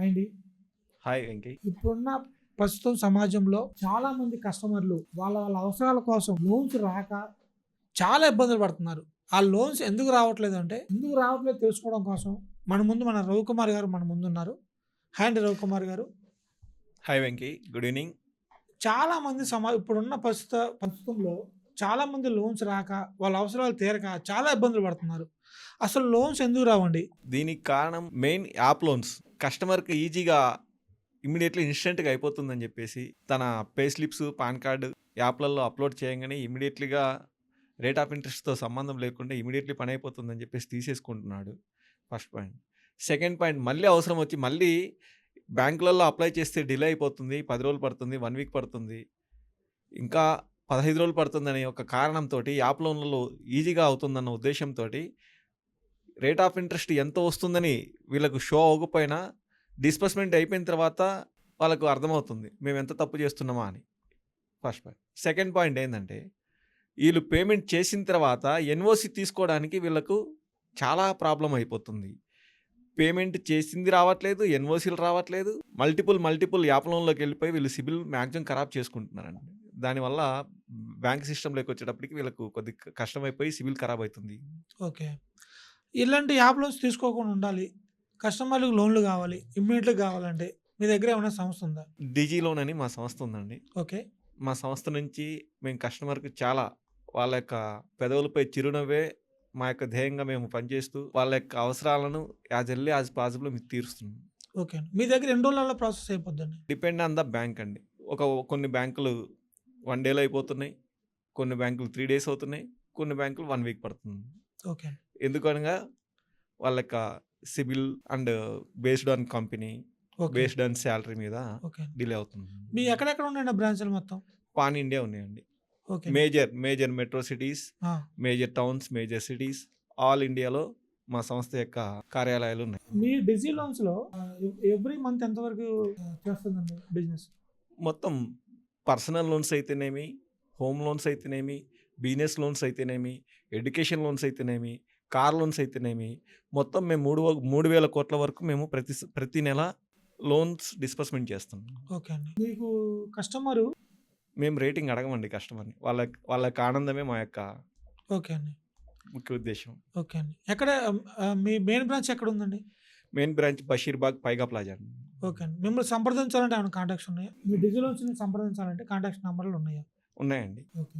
అండి. హాయ్ వెంకీ ఇప్పుడున్న ప్రస్తుతం సమాజంలో చాలా మంది కస్టమర్లు వాళ్ళ వాళ్ళ అవసరాల కోసం లోన్స్ రాక చాలా ఇబ్బందులు పడుతున్నారు. ఆ లోన్స్ ఎందుకు రావట్లేదు అంటే ఎందుకు రావట్లేదు తెలుసుకోవడం కోసం మన ముందు మన రవికుమార్ గారు మన ముందు ఉన్నారు. హాయ్ అండి రవికుమార్ గారు. Hi Venky good evening. చాలా మంది సమా ఇప్పుడున్న ప్రస్తుత ప్రస్తుతంలో చాలా మంది లోన్స్ రాక వాళ్ళ అవసరాలు తీరక చాలా ఇబ్బందులు పడుతున్నారు. అసలు లోన్స్ ఎందుకు రావండి? దీనికి కారణం మెయిన్ యాప్ లోన్స్. కస్టమర్కి ఈజీగా ఇమీడియట్లీ ఇన్స్టెంట్గా అయిపోతుందని చెప్పేసి తన పే స్లిప్స్ పాన్ కార్డు యాప్లలో అప్లోడ్ చేయగానే ఇమీడియట్లీగా రేట్ ఆఫ్ ఇంట్రెస్ట్తో సంబంధం లేకుండా ఇమీడియట్లీ పని అయిపోతుందని చెప్పేసి తీసేసుకుంటున్నాడు. First point. సెకండ్ పాయింట్ మళ్ళీ అవసరం వచ్చి మళ్ళీ బ్యాంకులలో అప్లై చేస్తే డిలే అయిపోతుంది పది రోజులు పడుతుంది వన్ వీక్ పడుతుంది. ఇంకా పదహైదు రోజులు పడుతుందనే ఒక కారణంతో యాప్ లోన్లలో ఈజీగా అవుతుందన్న ఉద్దేశంతో రేట్ ఆఫ్ ఇంట్రెస్ట్ ఎంత వస్తుందని వీళ్ళకు షో అవ్వకపోయినా డిస్బర్స్మెంట్ అయిపోయిన తర్వాత వాళ్ళకు అర్థమవుతుంది మేము ఎంత తప్పు చేస్తున్నామా అని. ఫస్ట్ పాయింట్ సెకండ్ పాయింట్ ఏంటంటే వీళ్ళు పేమెంట్ చేసిన తర్వాత ఎన్ఓసి తీసుకోవడానికి వీళ్ళకు చాలా ప్రాబ్లం అయిపోతుంది. పేమెంట్ చేసింది రావట్లేదు ఎన్ఓసీలు రావట్లేదు. మల్టిపుల్ మల్టిపుల్ యాప్ లోన్లోకి వెళ్ళిపోయి వీళ్ళు సిబిల్ మ్యాక్సిమం ఖరాబ్ చేసుకుంటున్నారండి. దానివల్ల బ్యాంక్ సిస్టంలోకి వచ్చేటప్పటికి వీళ్ళకు కొద్ది కష్టమైపోయి సిబిల్ ఖరాబ్ అవుతుంది. ఓకే. ఇలాంటి యాప్ లోన్స్ తీసుకోకుండా ఉండాలి. కస్టమర్లకు లోన్లు కావాలి. ఇమ్మీడియట్గా కావాలంటే మీ దగ్గర ఏమైనా సంస్థ ఉందా? డిజీ లోన్ అని మా సంస్థ ఉందండి. ఓకే. మా సంస్థ నుంచి మేము కస్టమర్కి చాలా వాళ్ళ యొక్క పెదవులపై చిరునవ్వే మా యొక్క ధ్యేయంగా మేము పనిచేస్తూ వాళ్ళ యొక్క అవసరాలను యాజ్ ఎర్లీ యాజ్ పాసిబుల్ మీకు తీరుస్తున్నాం. ఓకే అండి. మీ దగ్గర ఎన్ని రోజులలో ప్రాసెస్ అయిపోద్దండి? డిపెండ్ ఆన్ ద బ్యాంక్ అండి. ఒక కొన్ని బ్యాంకులు వన్ డేలో అయిపోతున్నాయి. కొన్ని బ్యాంకులు త్రీ డేస్ అవుతున్నాయి. కొన్ని బ్యాంకులు వన్ వీక్ పడుతుంది. ఓకే అండి. ఎందుకనగా వాళ్ళ యొక్క CIBIL and based on company based on salary మీద. డిలే అవుతుంది. మీ ఎక్కడెక్కడ ఉన్నాయండి బ్రాంచ్లు మొత్తం? పాన్ ఇండియా ఉన్నాయండి. Okay. Major major metro cities. Major towns major cities all ఇండియాలో మా సంస్థ యొక్క కార్యాలయాలు ఉన్నాయి. మీ డిజీ లోన్స్లో ఎవ్రీ మంత్ ఎంతవరకు ఆ, చేస్తుందండి బిజినెస్? మొత్తం పర్సనల్ లోన్స్ అయితేనేమి హోమ్ లోన్స్ అయితేనేమి బిజినెస్ లోన్స్ అయితేనేమి ఎడ్యుకేషన్ లోన్స్ అయితేనేమి కార్ లోన్స్ అయితేనేమి మొత్తం మేము మూడు మూడు వేల కోట్ల వరకు మేము ప్రతి ప్రతి నెల లోన్స్ డిస్బర్స్మెంట్ చేస్తాం. ఓకే అండి. మీకు కస్టమరు? మేము రేటింగ్ అడగమండి కస్టమర్ని. వాళ్ళ వాళ్ళ యొక్క ఆనందమే మా యొక్క ఓకే అండి. ముఖ్య ఉద్దేశం. ఓకే అండి. ఎక్కడ ఆ, మీ మెయిన్ బ్రాంచ్ ఎక్కడ ఉందండి మెయిన్ బ్రాంచ్ బషీర్బాగ్ పైగా ప్లాజా అండి. ఓకే అండి. మిమ్మల్ని సంప్రదించాలంటే ఏమైనా కాంటాక్ట్స్ ఉన్నాయా? మీ డిజీ లోన్స్ సంప్రదించాలంటే కాంటాక్ట్ నెంబర్లు ఉన్నాయా? ఉన్నాయండి. ఓకే.